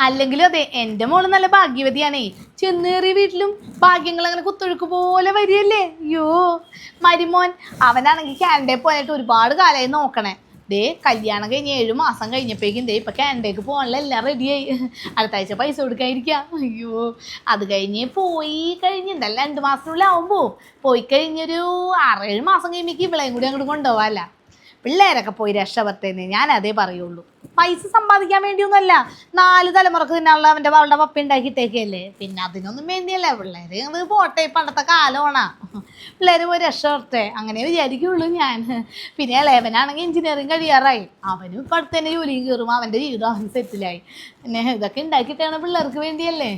അല്ലെങ്കിലും അതെ എന്റെ മോൾ നല്ല ഭാഗ്യവതിയാണേ. ചെന്നേറിയ വീട്ടിലും ഭാഗ്യങ്ങൾ അങ്ങനെ കുത്തൊഴുക്ക് പോലെ വരികയല്ലേ? അയ്യോ. മരിമോൻ അവനാണെങ്കിൽ കാനഡയിൽ പോയിട്ട് ഒരുപാട് കാലമായി നോക്കണേ. ദേ കല്യാണം കഴിഞ്ഞ് ഏഴ് മാസം കഴിഞ്ഞപ്പോഴേക്കും ദേ ഇപ്പൊ കാനഡയ്ക്ക് പോകാനുള്ള എല്ലാം റെഡിയായി അടുത്ത ആഴ്ച പൈസ കൊടുക്കാതിരിക്കാം അയ്യോ. അത് കഴിഞ്ഞ് പോയി കഴിഞ്ഞ് എന്തായാലും രണ്ട് മാസത്തിനുള്ളിൽ ആവുമ്പോ പോയി കഴിഞ്ഞൊരു ആറേഴ് മാസം കഴിയുമ്പോഴേക്കും ഇവിളെയും കൂടി അങ്ങോട്ട് കൊണ്ടുപോവാല്ല. പിള്ളേരൊക്കെ പോയി രക്ഷപ്പെട്ടേന്ന് ഞാൻ അതേ പറയുള്ളൂ. പൈസ സമ്പാദിക്കാൻ വേണ്ടിയൊന്നുമല്ല. നാല് തലമുറയ്ക്ക് തിന്നാനുള്ള അവന്റെ അവളുടെ പപ്പ ഉണ്ടാക്കിയിട്ടേക്കല്ലേ പിന്നെ അതിനൊന്നും വേണ്ടിയല്ല. പിള്ളേര് അത് പോട്ടെ പണ്ടത്തെ കാലമാണ്. പിള്ളേര് പോയി രക്ഷപ്പെട്ടെ അങ്ങനെ വിചാരിക്കുള്ളൂ ഞാൻ. പിന്നെ ഇളയവനാണെങ്കിൽ എഞ്ചിനീയറിങ് കഴിയാറായി. അവനും ഇപ്പം അടുത്ത് തന്നെ ജോലിയും കയറും. അവന്റെ ജീവിതം അവൻ സെറ്റിലായി. പിന്നെ ഇതൊക്കെ ഉണ്ടാക്കിയിട്ടാണ് പിള്ളേർക്ക് വേണ്ടിയല്ലേ?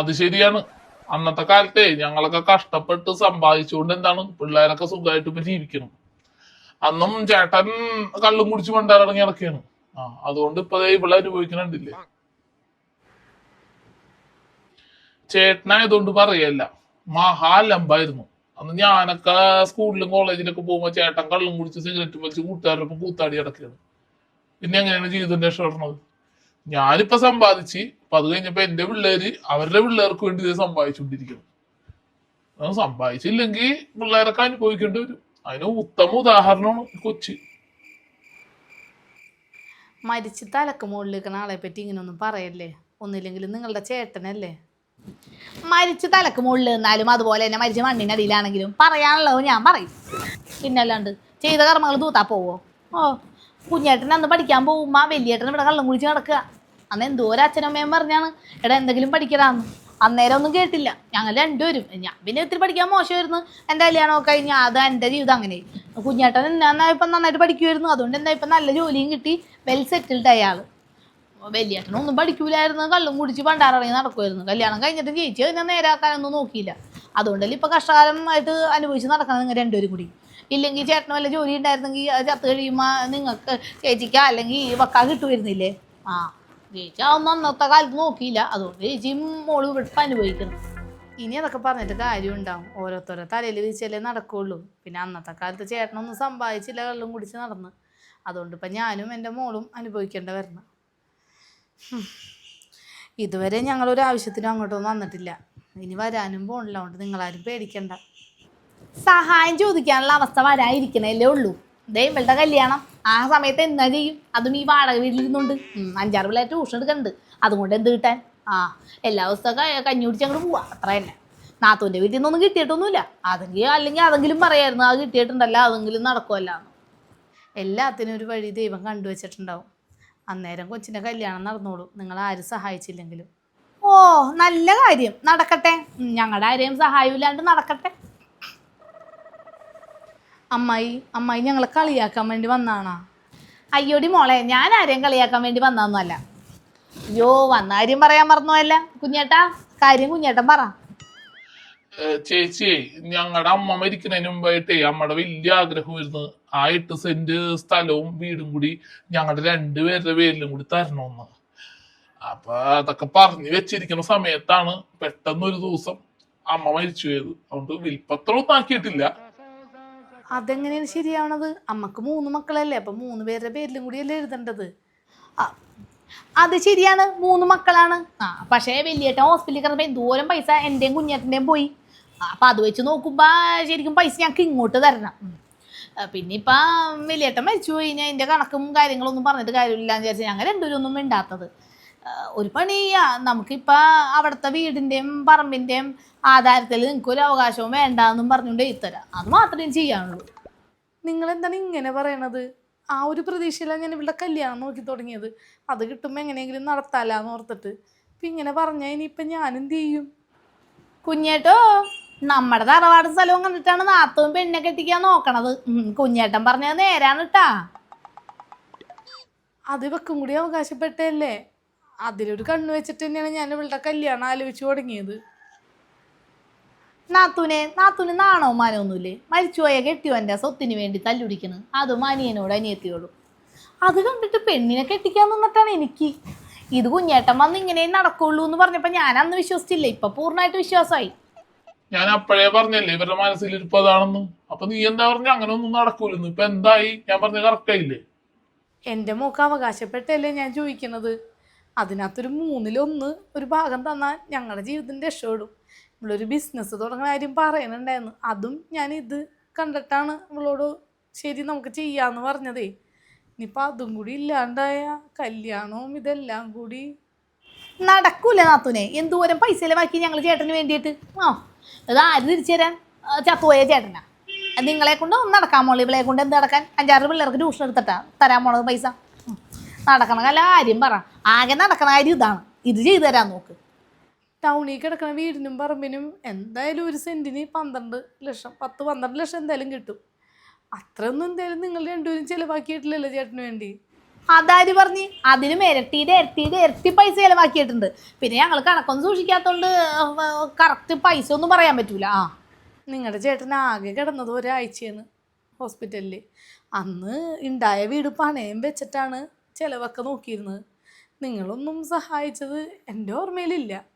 അത് ശരിയാണ്. അന്നത്തെ കാലത്തെ ഞങ്ങളൊക്കെ കഷ്ടപ്പെട്ട് സമ്പാദിച്ചുകൊണ്ട് എന്താണ് പിള്ളേരൊക്കെ സുഖമായിട്ട് ഇപ്പൊ ജീവിക്കണം അന്നും ചേട്ടൻ കള്ളും കുടിച്ച് പണ്ടാറിറങ്ങി ഇറക്കിയാണ് ആ അതുകൊണ്ട് ഇപ്പൊ ഇവിടെ അനുഭവിക്കണുണ്ടില്ലേ? ചേട്ടനായതുകൊണ്ട് പറയല്ല. മഹാലമ്പായിരുന്നു അന്ന് ഞാനൊക്കെ സ്കൂളിലും കോളേജിലൊക്കെ പോകുമ്പോ ചേട്ടൻ കള്ളും കുടിച്ച് സിഗരറ്റ് വലിച്ച് കൂട്ടുകാരൊപ്പം കൂത്താടി കിടക്കുകയാണ് പിന്നെ എങ്ങനെയാണ് ജീവിതം രക്ഷപ്പെടുന്നത് ഞാനിപ്പോ സമ്പാദിച്ച് അപ്പൊ അത് കഴിഞ്ഞപ്പോ എന്റെ പിള്ളേര് അവരുടെ പിള്ളേർക്ക് വേണ്ടി ഇത് സമ്പാദിച്ചുകൊണ്ടിരിക്കണം സമ്പാദിച്ചില്ലെങ്കിൽ പിള്ളേരൊക്കെ അനുഭവിക്കേണ്ടി വരും. അതിന് ഉത്തമ ഉദാഹരണമാണ് കൊച്ചി. മരിച്ച് തലക്ക് മുകളിൽ നിൽക്കുന്ന ആളെ പറ്റി ഇങ്ങനൊന്നും പറയല്ലേ? ഒന്നില്ലെങ്കിലും നിങ്ങളുടെ ചേട്ടനല്ലേ? മരിച്ച് തലക്ക് മുകളിൽ നിന്നാലും അതുപോലെ തന്നെ മരിച്ച മണ്ണിനടിയിലാണെങ്കിലും പറയാനുള്ളത് ഞാൻ പറയും. പിന്നല്ലാണ്ട് ചെയ്ത കർമ്മങ്ങൾ തൂത്താ പോവോ? ഓ കുഞ്ഞേട്ടൻ അന്ന് പഠിക്കാൻ പോകുമ്പോൾ വലിയേട്ടൻ ഇവിടെ കള്ളം കുടിച്ച് നടക്കുക. അന്ന് എന്തോ ഒരു അച്ഛനമ്മയും പറഞ്ഞാണ് എടാ എന്തെങ്കിലും പഠിക്കടാന്ന്. അന്നേരം ഒന്നും കേട്ടില്ല. ഞങ്ങൾ രണ്ടുപേരും. ഞാൻ പിന്നെ ഇത്തിരി പഠിക്കാൻ മോശമായിരുന്നു. എന്റെ കല്യാണമൊക്കെ കഴിഞ്ഞ അത് എന്റെ ജീവിതം അങ്ങനെ. കുഞ്ഞേട്ടൻ എന്നാ ഇപ്പം നന്നായിട്ട് പഠിക്കുമായിരുന്നു അതുകൊണ്ട് എന്താ ഇപ്പം നല്ല ജോലിയും കിട്ടി. വെൽ സെറ്റിൽഡ് അയാൾ വലിയേട്ടനൊന്നും പഠിക്കൂലായിരുന്നു. കള്ളും കുടിച്ച് പണ്ടാറിറങ്ങി നടക്കുമായിരുന്നു കല്യാണം കഴിഞ്ഞിട്ട് ജയിച്ചു കഴിഞ്ഞാൽ നേരാക്കാനൊന്നും നോക്കിയില്ല. അതുകൊണ്ടല്ലേ ഇപ്പൊ കഷ്ടകാലമായിട്ട് അനുഭവിച്ച് നടക്കണം നിങ്ങൾ രണ്ടുപേരും കൂടി. ഇല്ലെങ്കിൽ ചേട്ടന് വല്ല ജോലി ഉണ്ടായിരുന്നെങ്കിൽ ചത്ത് കഴിയുമ്പോൾ നിങ്ങൾക്ക് ചേച്ചിക്ക് അല്ലെങ്കിൽ വക്കാ കിട്ടുമായിരുന്നില്ലേ? ആ. ചേച്ചി അതൊന്നും അന്നത്തെ കാലത്ത് നോക്കിയില്ല. അതുകൊണ്ട് ജയിച്ചി മോൾ ഇവിടെ അനുഭവിക്കണം ഇനി അതൊക്കെ പറഞ്ഞിട്ട് കാര്യം ഉണ്ടാവും. ഓരോരുത്തരുടെ തലയിൽ വീഴ്ചയല്ലേ നടക്കുള്ളൂ. പിന്നെ അന്നത്തെ കാലത്ത് ചേട്ടനൊന്നും സമ്പാദിച്ചില്ല കള്ളും കുടിച്ച് നടന്ന്. അതുകൊണ്ട് ഇപ്പം ഞാനും എന്റെ മോളും അനുഭവിക്കേണ്ട വരണം. ഇതുവരെ ഞങ്ങളൊരു ആവശ്യത്തിനും അങ്ങോട്ടൊന്നും വന്നിട്ടില്ല. ഇനി വരാനും പോണില്ല. അതുകൊണ്ട് നിങ്ങളാരും പേടിക്കണ്ട. സഹായം ചോദിക്കാനുള്ള അവസ്ഥ വരാതിരിക്കണല്ലേ ഉള്ളൂ. ദേ ഇവളുടെ കല്യാണം. ആ സമയത്ത് എന്താ ചെയ്യും? അതും ഈ വാടക വീട്ടിലിരുന്നുണ്ട്. അഞ്ചാറ് പിള്ളേർ ട്യൂഷൻ എടുക്കുന്നുണ്ട് അതുകൊണ്ട് എന്ത് കിട്ടാൻ? ആ എല്ലാ ദിവസവും കഞ്ഞി കുടിച്ച് അങ്ങോട്ട് പോവാ. അത്ര തന്നെ. നാത്തൂന്റെ വീട്ടിൽ നിന്നൊന്നും കിട്ടിയിട്ടൊന്നുമില്ല. അതെങ്കിൽ അല്ലെങ്കിൽ അതെങ്കിലും പറയായിരുന്നു. അത് കിട്ടിയിട്ടുണ്ടല്ല അതെങ്കിലും നടക്കുമല്ല എല്ലാത്തിനും ഒരു വഴി ദൈവം കണ്ടുവച്ചിട്ടുണ്ടാവും. അന്നേരം കൊച്ചിന്റെ കല്യാണം നടന്നോളൂ. നിങ്ങൾ ആരും സഹായിച്ചില്ലെങ്കിലും. ഓ നല്ല കാര്യം. നടക്കട്ടെ. ഞങ്ങളുടെ ആരെയും സഹായമില്ലാണ്ട് നടക്കട്ടെ. അമ്മായി അമ്മായി ഞങ്ങളെ കളിയാക്കാൻ വേണ്ടി വന്നാണോ? അയ്യോടി മോളെ ഞാൻ ആരെയും കളിയാക്കാൻ വേണ്ടി വന്നതൊന്നുമല്ല. അയ്യോ വന്ന കാര്യം പറയാൻ മറന്നുവല്ല കുഞ്ഞേട്ടാ കാര്യം കുഞ്ഞേട്ടൻ പറ. ചേച്ചി ചേച്ചിയെ ഞങ്ങളുടെ അമ്മ മരിക്കുന്നതിന് മുമ്പായിട്ടേ അമ്മയുടെ വലിയ ആഗ്രഹമായിരുന്നു. ആ എട്ട് സെന്റ് സ്ഥലവും വീടും കൂടി ഞങ്ങളുടെ രണ്ടുപേരുടെ പേരിലും കൂടി തരണമെന്ന്. അപ്പൊ അതൊക്കെ പറഞ്ഞു വെച്ചിരിക്കുന്ന സമയത്താണ് പെട്ടെന്ന് ഒരു ദിവസം അമ്മ മരിച്ചു പോയത് അതുകൊണ്ട് വിൽപ്പത്രവും ആക്കിയിട്ടില്ല. അതെങ്ങനെയാണ് ശരിയാവണത്? അമ്മയ്ക്ക് മൂന്ന് മക്കളല്ലേ അപ്പം മൂന്ന് പേരുടെ പേരിലും കൂടിയല്ലേ എഴുതേണ്ടത്. അത് ശരിയാണ്. മൂന്ന് മക്കളാണ്. ആ പക്ഷേ വലിയേട്ടൻ ഹോസ്പിറ്റലിൽ കിടന്നപ്പോൾ എന്തോരം പൈസ എന്റെയും കുഞ്ഞേട്ടന്റെയും പോയി. അപ്പം അത് വെച്ച് നോക്കുമ്പോൾ ശരിക്കും പൈസ ഞങ്ങൾക്ക് ഇങ്ങോട്ട് തരണം. പിന്നെ ഇപ്പം വലിയേട്ടൻ മരിച്ചു പോയി. ഞാൻ അതിന്റെ കണക്കും കാര്യങ്ങളൊന്നും പറഞ്ഞിട്ട് കാര്യമില്ല എന്ന് വിചാരിച്ചാൽ ഞങ്ങൾ രണ്ടുപേരും ഒന്നും മിണ്ടാത്തത്. ഒരു പണി നമുക്കിപ്പോൾ അവിടുത്തെ വീടിന്റെയും പറമ്പിന്റെയും ആധാരത്തിൽ നിങ്ങൾക്ക് ഒരു അവകാശവും വേണ്ട എന്നും പറഞ്ഞുകൊണ്ട് എഴുത്തരാം അത് മാത്രമേ ചെയ്യാനുള്ളൂ. നിങ്ങൾ എന്താണ് ഇങ്ങനെ പറയണത്? ആ ഒരു പ്രതീക്ഷയിലാണ് ഞാൻ ഇവിടെ കല്യാണം നോക്കി തുടങ്ങിയത്. അത് കിട്ടുമ്പോൾ എങ്ങനെയെങ്കിലും നടത്താലാന്ന് ഓർത്തിട്ട്. ഇപ്പം ഇങ്ങനെ പറഞ്ഞാൽ ഇനിയിപ്പം ഞാൻ എന്ത് ചെയ്യും? കുഞ്ഞേട്ടോ നമ്മുടെ തറവാട് സ്ഥലവും കണ്ടിട്ടാണ് നാത്തവും പെണ്ണെ കെട്ടിക്കാൻ നോക്കണത്. കുഞ്ഞേട്ടൻ പറഞ്ഞത് നേരാണ് കേട്ടാ അത് വെക്കും കൂടി അവകാശപ്പെട്ടല്ലേ അതിലൊരു കണ്ണു വെച്ചിട്ട് തന്നെയാണ് ഞാൻ ഇവളുടെ കല്യാണം ആലോചിച്ചു തുടങ്ങിയത്. നാത്തൂനെ നാത്തൂന് നാണോ മാനമൊന്നുമില്ലേ മരിച്ചുപോയ കെട്ടിയോന്റെ സ്വത്തിന് വേണ്ടി തല്ലുടിക്കണ്. അത് അനിയനോട് അനിയത്തിയോടും. അത് കണ്ടിട്ട് പെണ്ണിനെ കെട്ടിക്കാൻ നിന്നിട്ടാണ് എനിക്ക്. ഇത് കുഞ്ഞേട്ടൻ വന്ന് ഇങ്ങനെ നടക്കുള്ളൂ എന്ന് പറഞ്ഞപ്പോൾ ഞാൻ അന്ന് വിശ്വസിച്ചില്ല. ഇപ്പൊ പൂർണമായിട്ട് വിശ്വാസമായി. ഞാൻ അപ്പോഴേ പറഞ്ഞല്ലേ ഇവരുടെ മനസ്സിലിരിപ്പ് അതാണെന്ന് അപ്പൊ നീ എന്താ പറഞ്ഞ? അങ്ങനെ ഒന്നും നടക്കൂലെന്ന് ഇപ്പൊ എന്തായി? ഞാൻ പറഞ്ഞ കറക്റ്റായില്ലേ എന്റെ മോക്ക് അവകാശപ്പെട്ടല്ലേ ഞാൻ ചോദിക്കുന്നത് അതിനകത്തൊരു മൂന്നിലൊന്ന് ഒരു ഭാഗം തന്നാൽ ഞങ്ങളുടെ ജീവിതം രക്ഷപ്പെടും ഇവളൊരു ബിസിനസ് തുടങ്ങുന്ന കാര്യം പറയണുണ്ടായിരുന്നു. അതും ഞാൻ ഇത് കണ്ടിട്ടാണ് ഇവളോട് ശരി നമുക്ക് ചെയ്യാന്ന് പറഞ്ഞതേ. ഇനിയിപ്പോൾ അതും കൂടി ഇല്ലാണ്ടായ കല്യാണവും ഇതെല്ലാം കൂടി നടക്കൂല നാത്തൂനെ? എന്തോരം പൈസ ചിലവാക്കി ഞങ്ങൾ ചേട്ടന് വേണ്ടിയിട്ട്? ആ അത് ആര് തിരിച്ചു തരാൻ? ചത്തുപോയ ചേട്ടനാ. നിങ്ങളെ കൊണ്ട് ഒന്ന് നടക്കാൻ മോളെ ഇവളെ കൊണ്ട് എന്ത് നടക്കാൻ? അഞ്ചാറ് പിള്ളേർക്ക് ട്യൂഷൻ എടുത്തിട്ടാ തരാൻ പോണത് പൈസ. നടക്കണ. കാര്യം പറ. ആകെ നടക്കണ കാര്യം ഇതാണ്. ഇത് ചെയ്തു തരാൻ നോക്ക്. ടൗണിൽ കിടക്കുന്ന വീടിനും പറമ്പിനും എന്തായാലും ഒരു സെന്റിന് പന്ത്രണ്ട് ലക്ഷം പത്ത് പന്ത്രണ്ട് ലക്ഷം എന്തായാലും കിട്ടും. അത്രയൊന്നും എന്തായാലും നിങ്ങൾ രണ്ടുപേരും ചിലവാക്കിയിട്ടില്ലല്ലോ ചേട്ടന് വേണ്ടി. അതാര് പറഞ്ഞ്? അതിനും ഇരട്ടിയുടെ ഇരട്ടിയുടെ ഇരട്ടി പൈസ ചിലവാക്കിയിട്ടുണ്ട്. പിന്നെ ഞങ്ങൾ കണക്കൊന്നും സൂക്ഷിക്കാത്തോണ്ട് കറക്റ്റ് പൈസ ഒന്നും പറയാൻ പറ്റൂല. ആ. നിങ്ങളുടെ ചേട്ടൻ ആകെ കിടന്നത് ഒരാഴ്ചയാണ് ഹോസ്പിറ്റലിൽ അന്ന് ഉണ്ടായ വീട് പണയം വെച്ചിട്ടാണ് ചിലവൊക്കെ നോക്കിയിരുന്നത്. നിങ്ങളൊന്നും സഹായിച്ചത് എന്റെ ഓർമ്മയിലില്ല.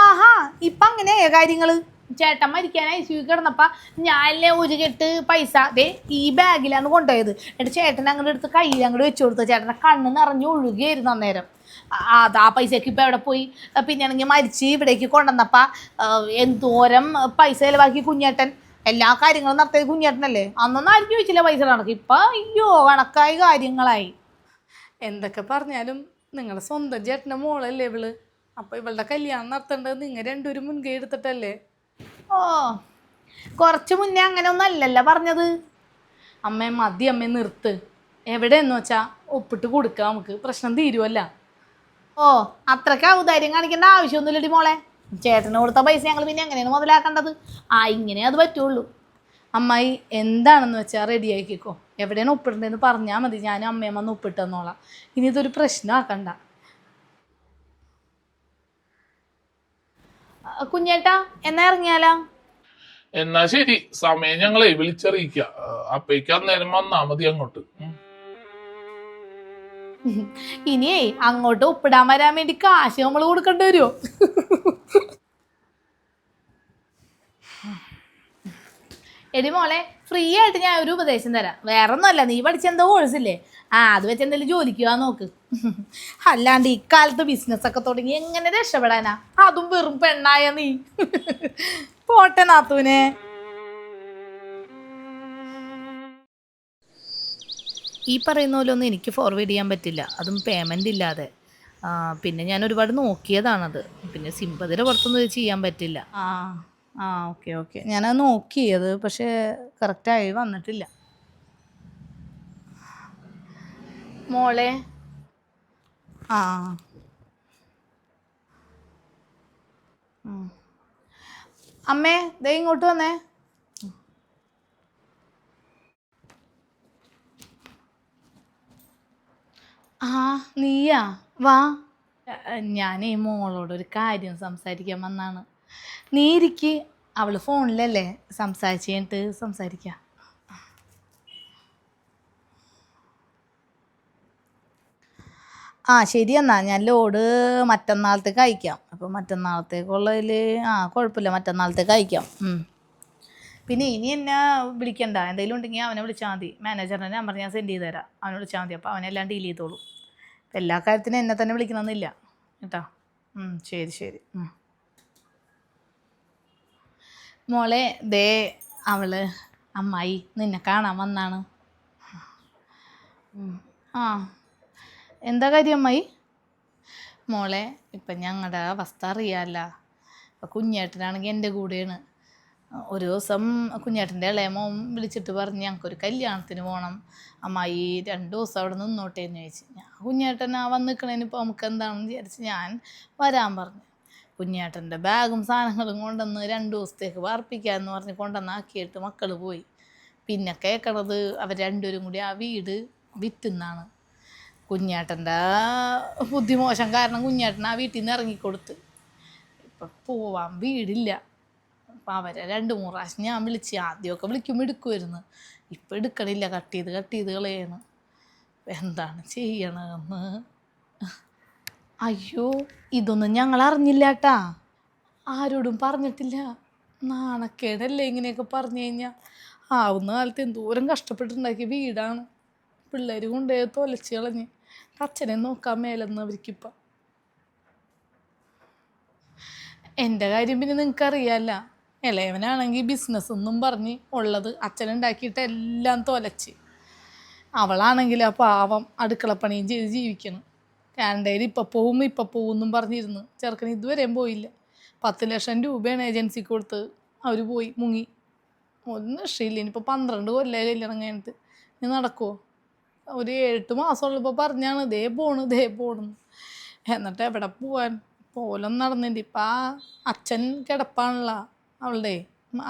ആഹാ ഇപ്പൊ അങ്ങനെയാ കാര്യങ്ങൾ? ചേട്ടൻ മരിക്കാനായി സി കിടന്നപ്പ ഞാനല്ലേ ഒരു കെട്ട് പൈസ. ദേ ഈ ബാഗിലാണ് കൊണ്ടുപോയത്. എന്നിട്ട് ചേട്ടൻ അങ്ങോട്ട് എടുത്ത് കയ്യിൽ അങ്ങോട്ട് വെച്ചു കൊടുത്തു. ചേട്ടൻ കണ്ണ് നിറഞ്ഞു ഒഴുകിയായിരുന്നു അന്നേരം. ആ, അത് ആ പൈസക്ക് ഇപ്പം എവിടെ പോയി? പിന്നെ ആണെങ്കിൽ മരിച്ച് ഇവിടേക്ക് കൊണ്ടുവന്നപ്പ എന്തോരം പൈസ ചിലവാക്കി കുഞ്ഞേട്ടൻ? എല്ലാ കാര്യങ്ങളും നടത്തിയത് കുഞ്ഞേട്ടനല്ലേ? അന്നൊന്നും ആരും ചോദിച്ചില്ല പൈസ കണക്ക്. ഇപ്പം അയ്യോ കണക്കായി കാര്യങ്ങളായി. എന്തൊക്കെ പറഞ്ഞാലും നിങ്ങളുടെ സ്വന്തം ചേട്ടന്റെ മോളല്ലേ ഇവൾ? അപ്പൊ ഇവളുടെ കല്യാണം നടത്തേണ്ടത് നിങ്ങൾ രണ്ടുപേരും മുൻകൈ എടുത്തിട്ടല്ലേ? ഓ കുറച്ച് മുന്നേ അങ്ങനെ ഒന്നും അല്ലല്ലോ പറഞ്ഞത്. അമ്മ മതി അമ്മ നിർത്ത്. എവിടെയെന്ന് വെച്ചാ ഒപ്പിട്ട് കൊടുക്ക നമുക്ക്. പ്രശ്നം തീരുവല്ല. ഓ അത്രയ്ക്ക് ഔദാര്യം കാണിക്കേണ്ട ആവശ്യമൊന്നുമില്ലടി മോളെ. ചേട്ടന് കൊടുത്ത പൈസ ഞങ്ങൾ പിന്നെ എങ്ങനെയാണ് മുതലാക്കേണ്ടത്? ആ ഇങ്ങനെ അത് പറ്റുള്ളൂ. അമ്മായി എന്താണെന്ന് വെച്ചാൽ റെഡി ആക്കിക്കോ എവിടെയാണ് ഒപ്പിടേണ്ടതെന്ന് പറഞ്ഞാൽ മതി. ഞാനും അമ്മയമ്മ ഒന്ന് ഒപ്പിട്ടെന്നോളാം ഇനി ഇതൊരു പ്രശ്നമാക്കണ്ട. കുഞ്ഞേട്ടാ എന്നാ ഇറങ്ങിയാലോ? എന്നാ ശരി സമയം ഞങ്ങളെ വിളിച്ചറിയിക്ക. അപ്പേക്ക് അന്നേരം വന്നാ മതി അങ്ങോട്ട്. ഇനിയേ അങ്ങോട്ട് ഒപ്പിടാൻ വരാൻ വേണ്ടി കാശ് നമ്മൾ കൊടുക്കേണ്ടി വരുമോ എടി മോളെ ഫ്രീ ആയിട്ട് ഞാൻ ഒരു ഉപദേശം തരാം. വേറെ ഒന്നുമല്ല നീ പഠിച്ച എന്തോ കോഴ്സില്ലേ ആ അത് വെച്ച് എന്തെങ്കിലും ജോലിക്ക് പോകാൻ നോക്ക്. അല്ലാണ്ട് ഇക്കാലത്ത് ബിസിനസ് ഒക്കെ തുടങ്ങി എങ്ങനെ രക്ഷപ്പെടാനാ? അതും വെറും പെണ്ണായ നീ. പോട്ടെ നാത്തൂനെ. ഈ പറയുന്ന പോലെ ഒന്നും എനിക്ക് ഫോർവേഡ് ചെയ്യാൻ പറ്റില്ല. അതും പേയ്മെന്റ് ഇല്ലാതെ. പിന്നെ ഞാൻ ഒരുപാട് നോക്കിയതാണത്. പിന്നെ സിമ്പതിയുടെ പുറത്തൊന്നും ചെയ്യാൻ പറ്റില്ല. ആ. ആ ഓക്കെ ഓക്കെ. ഞാനത് നോക്കി അത് പക്ഷേ കറക്റ്റായി വന്നിട്ടില്ല. മോളെ? ആ. അമ്മേ ദേ ഇങ്ങോട്ട് വന്നേ. ആ നീയാ? വാ. ഞാനേ മോളോടൊരു കാര്യം സംസാരിക്കാൻ വന്നാണ്. നീ ഇരിക്ക് അവൾ ഫോണിലല്ലേ സംസാരിച്ച് കഴിഞ്ഞിട്ട് സംസാരിക്ക. ആ ശരി എന്നാ. ഞാൻ ലോഡ് മറ്റന്നാളത്തേക്ക് അയക്കാം അപ്പോൾ മറ്റന്നാളത്തേക്കുള്ളതിൽ ആ കുഴപ്പമില്ല. മറ്റന്നാളത്തേക്ക് അയക്കാം പിന്നെ ഇനി എന്നെ വിളിക്കണ്ട. എന്തെങ്കിലും ഉണ്ടെങ്കിൽ അവനെ വിളിച്ചാൽ മതി. മാനേജറിനെ നമ്പർ ഞാൻ സെൻഡ് ചെയ്ത് തരാം. അവനെ വിളിച്ചാൽ മതി. അപ്പോൾ അവനെല്ലാം ഡീൽ ചെയ്തോളൂ. എല്ലാ കാര്യത്തിനും എന്നെ തന്നെ വിളിക്കണമെന്നില്ല. കേട്ടോ? ശരി ശരി. മോളെ ദേ അവൾ അമ്മായി നിന്നെ കാണാൻ വന്നാണ്. ആ. എന്താ കാര്യം അമ്മായി? മോളെ ഇപ്പം ഞങ്ങളുടെ അവസ്ഥ അറിയാമല്ല ഇപ്പം കുഞ്ഞേട്ടനാണെങ്കിൽ എന്റെ കൂടെയാണ്. ഒരു ദിവസം കുഞ്ഞേട്ടന്റെ ഇളയമോൻ വിളിച്ചിട്ട് പറഞ്ഞ് ഞങ്ങൾക്കൊരു കല്യാണത്തിന് പോകണം. അമ്മായി രണ്ട് ദിവസം അവിടെ നിന്നോട്ടേന്ന് ചോദിച്ചു. ഞാൻ കുഞ്ഞേട്ടൻ ആ വന്ന് നിൽക്കണേന് ഇപ്പോൾ നമുക്ക് എന്താണെന്ന് വിചാരിച്ച് ഞാൻ വരാൻ പറഞ്ഞു. കുഞ്ഞേട്ടന്റെ ബാഗും സാധനങ്ങളും കൊണ്ടുവന്ന് രണ്ട് ദിവസത്തേക്ക് വാർപ്പിക്കാമെന്ന് പറഞ്ഞ് കൊണ്ടുവന്നാക്കിയിട്ട് മക്കൾ പോയി. പിന്നെ കേൾക്കണത് അവർ രണ്ടുപേരും കൂടി ആ വീട് വിറ്റുന്നാണ്. കുഞ്ഞേട്ടന്റെ ബുദ്ധിമോശം കാരണം കുഞ്ഞേട്ടൻ ആ വീട്ടിൽ നിന്ന് ഇറങ്ങിക്കൊടുത്ത്. ഇപ്പം പോവാൻ വീടില്ല. അപ്പം അവരെ രണ്ട് മൂന്ന് പ്രാവശ്യം ഞാൻ വിളിച്ച് ആദ്യമൊക്കെ വിളിക്കുമ്പോൾ എടുക്കുമായിരുന്നു. ഇപ്പം എടുക്കണില്ല. കട്ട് ചെയ്ത് കട്ട് ചെയ്ത് കളയാണ്. എന്താണ് ചെയ്യണമെന്ന് അയ്യോ ഇതൊന്നും ഞങ്ങൾ അറിഞ്ഞില്ല കേട്ടാ ആരോടും പറഞ്ഞിട്ടില്ല. നാണക്കേടല്ലേ ഇങ്ങനെയൊക്കെ പറഞ്ഞു കഴിഞ്ഞാൽ ആവുന്ന കാലത്ത് എന്തോരം കഷ്ടപ്പെട്ടുണ്ടാക്കിയ വീടാണ്. പിള്ളേർ കൊണ്ടേ തൊലച്ച് കളഞ്ഞ്. അച്ഛനെ നോക്കാൻ മേലെന്ന് അവർക്കിപ്പം. എന്റെ കാര്യം പിന്നെ നിങ്ങൾക്ക് അറിയാമല്ല ഇളയവനാണെങ്കിൽ ബിസിനസ് ഒന്നും പറഞ്ഞ് ഉള്ളത് അച്ഛനുണ്ടാക്കിയിട്ട് എല്ലാം തൊലച്ച്. അവളാണെങ്കിൽ ആ പാവം അടുക്കളപ്പണിയും ചെയ്ത് ജീവിക്കണം. കാനഡയിൽ ഇപ്പം പോവും ഇപ്പം പോവും പറഞ്ഞിരുന്നു. ചെറുക്കൻ ഇതുവരെയും പോയില്ല. പത്ത് ലക്ഷം രൂപയാണ് ഏജൻസിക്ക് കൊടുത്ത് അവർ പോയി മുങ്ങി. ഒന്നും ഇഷ്ടമില്ല ഇനിയിപ്പോൾ പന്ത്രണ്ട് കൊല്ലം കല്യാണം കഴിഞ്ഞിട്ട് ഇനി നടക്കുമോ ഒരു എട്ട് മാസമുള്ളപ്പോൾ പറഞ്ഞാണ്. ദേ പോണ് ദേ പോണെന്ന്. എന്നിട്ട് എവിടെ പോവാൻ? പോലും നടന്നിട്ട് ഇപ്പം ആ അച്ഛൻ കിടപ്പാണുള്ള അവളുടെ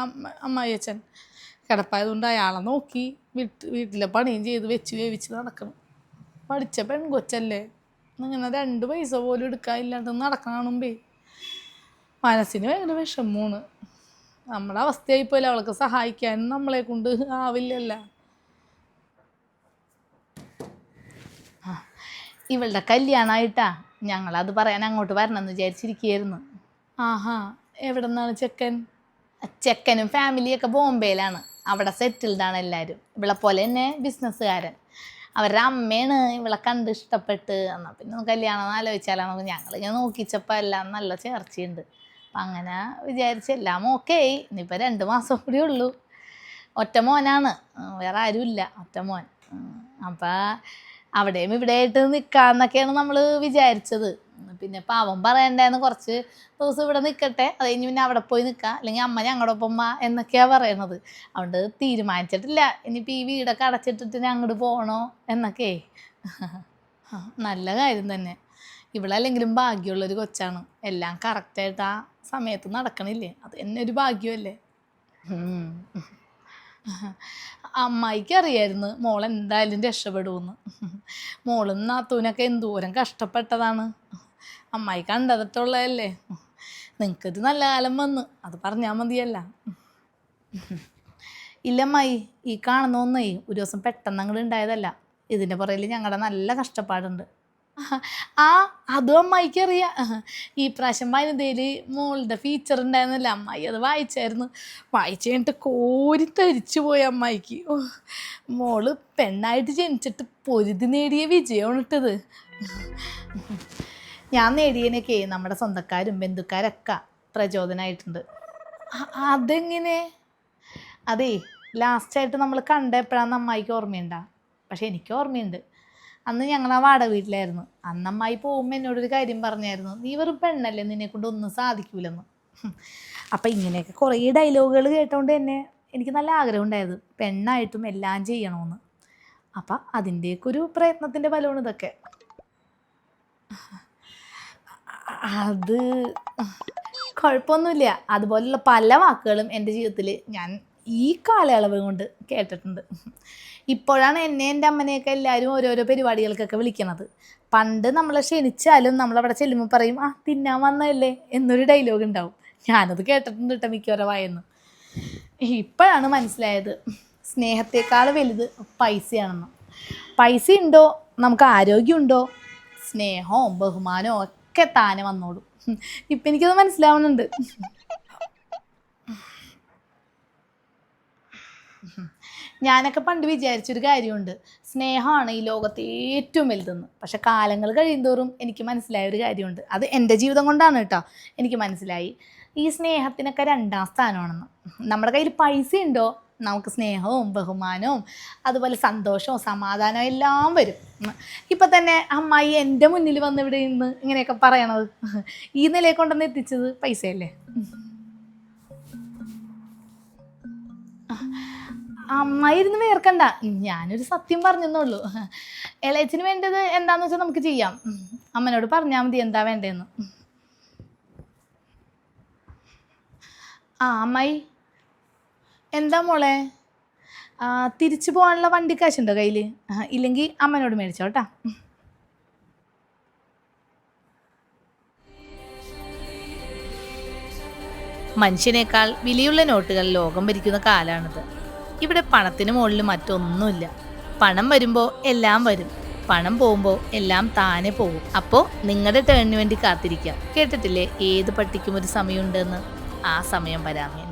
അമ്മ അമ്മായി അച്ഛൻ കിടപ്പായതുകൊണ്ട് അയാളെ നോക്കി വീട്ട് വീട്ടിലെ പണിയും ചെയ്ത് വെച്ച് വേവിച്ച് നടക്കണം. പഠിച്ച പെൺകൊച്ചല്ലേ? ഇങ്ങനെ രണ്ട് പൈസ പോലും എടുക്കാനില്ലാണ്ട് നടക്കണമ്പേ മനസ്സിന് ഭയങ്കര വിഷമമാണ്. നമ്മുടെ അവസ്ഥയായിപ്പോലെ അവൾക്ക് സഹായിക്കാൻ നമ്മളെ കൊണ്ട് ആവില്ലല്ല. ഇവളുടെ കല്യാണമായിട്ടാ ഞങ്ങളത് പറയാൻ അങ്ങോട്ട് വരണമെന്ന് വിചാരിച്ചിരിക്കുകയായിരുന്നു. ആഹാ എവിടെ നിന്നാണ് ചെക്കൻ? ചെക്കനും ഫാമിലിയൊക്കെ ബോംബെയിലാണ്. അവിടെ സെറ്റിൽഡാണ് എല്ലാവരും. ഇവിടെ പോലെ തന്നെ ബിസിനസ്സുകാരൻ അവരുടെ അമ്മയാണ് ഇവളെ കണ്ട് ഇഷ്ടപ്പെട്ട്. എന്നാൽ പിന്നെ കല്യാണം ആലോചിച്ചാലാണ് ഞങ്ങളിങ്ങനെ നോക്കിച്ചപ്പോൾ എല്ലാം നല്ല ചേർച്ചയുണ്ട്. അപ്പം അങ്ങനെ വിചാരിച്ച് എല്ലാം ഓക്കെ ആയി ഇനിയിപ്പോൾ രണ്ട് മാസം കൂടി ഉള്ളൂ. ഒറ്റ മോനാണ്. വേറെ ആരുമില്ല. ഒറ്റ മോൻ. അപ്പം അവിടെയും ഇവിടെ ആയിട്ട് നിൽക്കാമെന്നൊക്കെയാണ് നമ്മൾ വിചാരിച്ചത്. പിന്നെ പാവം പറയണ്ടായിരുന്നു കുറച്ച് ദിവസം ഇവിടെ നിൽക്കട്ടെ അത് കഴിഞ്ഞ് പിന്നെ അവിടെ പോയി നിൽക്കാം അല്ലെങ്കിൽ അമ്മ ഞങ്ങളുടെ ഒപ്പം എന്നൊക്കെയാണ് പറയണത്. അതുകൊണ്ട് തീരുമാനിച്ചിട്ടില്ല. ഇനിയിപ്പോൾ ഈ വീടൊക്കെ അടച്ചിട്ടിട്ട് അങ്ങോട്ട് പോകണോ എന്നൊക്കെ. നല്ല കാര്യം തന്നെ. ഇവളല്ലെങ്കിലും ഭാഗ്യമുള്ളൊരു കൊച്ചാണ്. എല്ലാം കറക്റ്റായിട്ട് ആ സമയത്ത് നടക്കണില്ലേ? അത് തന്നെ ഒരു ഭാഗ്യമല്ലേ. അമ്മായിക്ക് അറിയായിരുന്നു മോൾ എന്തായാലും രക്ഷപ്പെടുമെന്ന്. മോളും നാത്തൂനൊക്കെ എന്തോരം കഷ്ടപ്പെട്ടതാണ്. അമ്മായി കണ്ടതിട്ടുള്ളതല്ലേ നിങ്ങൾക്കിത് നല്ല കാലം വന്ന്. അത് പറഞ്ഞാൽ മതിയല്ല. ഇല്ലമ്മായി ഈ കാണുന്ന ഒന്നേ ഒരു ദിവസം പെട്ടെന്ന് അങ്ങോട്ട് ഉണ്ടായതല്ല ഇതിന്റെ പുറകിൽ ഞങ്ങളുടെ നല്ല കഷ്ടപ്പാടുണ്ട്. ആ അതും അമ്മായിക്ക് അറിയാം. ഈ പ്രാവശ്യം വനിതയിൽ മോളുടെ ഫീച്ചർ ഉണ്ടായിരുന്നില്ല അമ്മായി അത് വായിച്ചായിരുന്നു. വായിച്ചു കഴിഞ്ഞിട്ട് കോരി തരിച്ചു പോയി അമ്മായിക്ക്. മോൾ പെണ്ണായിട്ട് ജനിച്ചിട്ട് പൊരുതി നേടിയ വിജയമാണ് ഇട്ടത്. ഞാൻ നേടിയതിനൊക്കെ നമ്മുടെ സ്വന്തക്കാരും ബന്ധുക്കാരൊക്കെ പ്രചോദനമായിട്ടുണ്ട് അതെങ്ങനെ? അതേ ലാസ്റ്റായിട്ട് നമ്മൾ കണ്ട എപ്പോഴാന്ന് അമ്മായിക്ക് ഓർമ്മയുണ്ടാ? പക്ഷെ എനിക്ക് ഓർമ്മയുണ്ട്. അന്ന് ഞങ്ങൾ ആ വാടക വീട്ടിലായിരുന്നു. അന്ന് അമ്മായി പോകുമ്പോൾ എന്നോടൊരു കാര്യം പറഞ്ഞായിരുന്നു. നീ വെറും പെണ്ണല്ലേ നിന്നെ കൊണ്ട് ഒന്നും സാധിക്കൂലെന്ന്. അപ്പം ഇങ്ങനെയൊക്കെ കുറേ ഡയലോഗുകൾ കേട്ടോണ്ട് തന്നെ എനിക്ക് നല്ല ആഗ്രഹം ഉണ്ടായത്. പെണ്ണായിട്ടും എല്ലാം ചെയ്യണമെന്ന് അപ്പം അതിന്റെയൊക്കെ ഒരു പ്രയത്നത്തിന്റെ ഫലമാണ് ഇതൊക്കെ. അത് കുഴപ്പമൊന്നുമില്ല. അതുപോലുള്ള പല വാക്കുകളും എന്റെ ജീവിതത്തിൽ ഞാൻ ഈ കാലയളവ് കൊണ്ട് കേട്ടിട്ടുണ്ട്. ഇപ്പോഴാണ് എന്നെ എന്റെ അമ്മനെയൊക്കെ എല്ലാവരും ഓരോരോ പരിപാടികൾക്കൊക്കെ വിളിക്കണത്. പണ്ട് നമ്മളെ ക്ഷണിച്ചാലും നമ്മളവിടെ ചെല്ലുമ്പോൾ പറയും ആ തിന്നാൻ വന്നതല്ലേ? എന്നൊരു ഡയലോഗ് ഉണ്ടാവും. ഞാനത് കേട്ടിട്ടുണ്ട് കേട്ടോ മിക്കവരെ വായെന്ന് ഇപ്പോഴാണ് മനസ്സിലായത് സ്നേഹത്തെക്കാൾ വലുത് പൈസയാണെന്ന്. പൈസ ഉണ്ടോ നമുക്ക് ആരോഗ്യമുണ്ടോ? സ്നേഹവും ബഹുമാനവും ഒക്കെ താനെ വന്നോളൂ. ഇപ്പം എനിക്കത് മനസ്സിലാവുന്നുണ്ട്. ഞാനൊക്കെ പണ്ട് വിചാരിച്ചൊരു കാര്യമുണ്ട്. സ്നേഹമാണ് ഈ ലോകത്തെ ഏറ്റവും വലുതെന്ന്. പക്ഷെ കാലങ്ങൾ കഴിയുന്തോറും എനിക്ക് മനസ്സിലായ ഒരു കാര്യമുണ്ട്. അത് എന്റെ ജീവിതം കൊണ്ടാണ് കേട്ടോ. എനിക്ക് മനസ്സിലായി. ഈ സ്നേഹത്തിനൊക്കെ രണ്ടാം സ്ഥാനമാണെന്ന്. നമ്മുടെ കയ്യിൽ പൈസ ഉണ്ടോ നമുക്ക് സ്നേഹവും ബഹുമാനവും അതുപോലെ സന്തോഷവും സമാധാനവും എല്ലാം വരും. ഇപ്പം തന്നെ അമ്മായി എന്റെ മുന്നിൽ വന്ന് ഇവിടെ ഇന്ന് ഇങ്ങനെയൊക്കെ പറയണത്. ഈ നിലയെ കൊണ്ടുവന്ന് എത്തിച്ചത് പൈസയല്ലേ? അമ്മായി ഇരുന്ന് വേർക്കണ്ട ഞാനൊരു സത്യം പറഞ്ഞെന്നുള്ളൂ. ഇളയച്ചിന് വേണ്ടത് എന്താന്ന് വെച്ചാൽ നമുക്ക് ചെയ്യാം. അമ്മനോട് പറഞ്ഞാൽ മതി എന്താ വേണ്ടതെന്ന് ആ അമ്മായി. എന്താ മോളെ? തിരിച്ചു പോകാനുള്ള വണ്ടി കാശുണ്ടോ കയ്യിൽ ഇല്ലെങ്കിൽ അമ്മനോട് മേടിച്ചോ കേട്ടാ. മനുഷ്യനേക്കാൾ വിലയുള്ള നോട്ടുകൾ ലോകം ഭരിക്കുന്ന കാലാണിത്. ഇവിടെ പണത്തിന് മുകളിൽ മറ്റൊന്നുമില്ല. പണം വരുമ്പോൾ എല്ലാം വരും. പണം പോകുമ്പോൾ എല്ലാം താനെ പോകും. അപ്പോൾ നിങ്ങളുടെ ടേണിന് വേണ്ടി കാത്തിരിക്കാം. കേട്ടിട്ടില്ലേ? ഏത് പട്ടിക്കും ഒരു സമയമുണ്ടെന്ന്? ആ സമയം വരാമേ.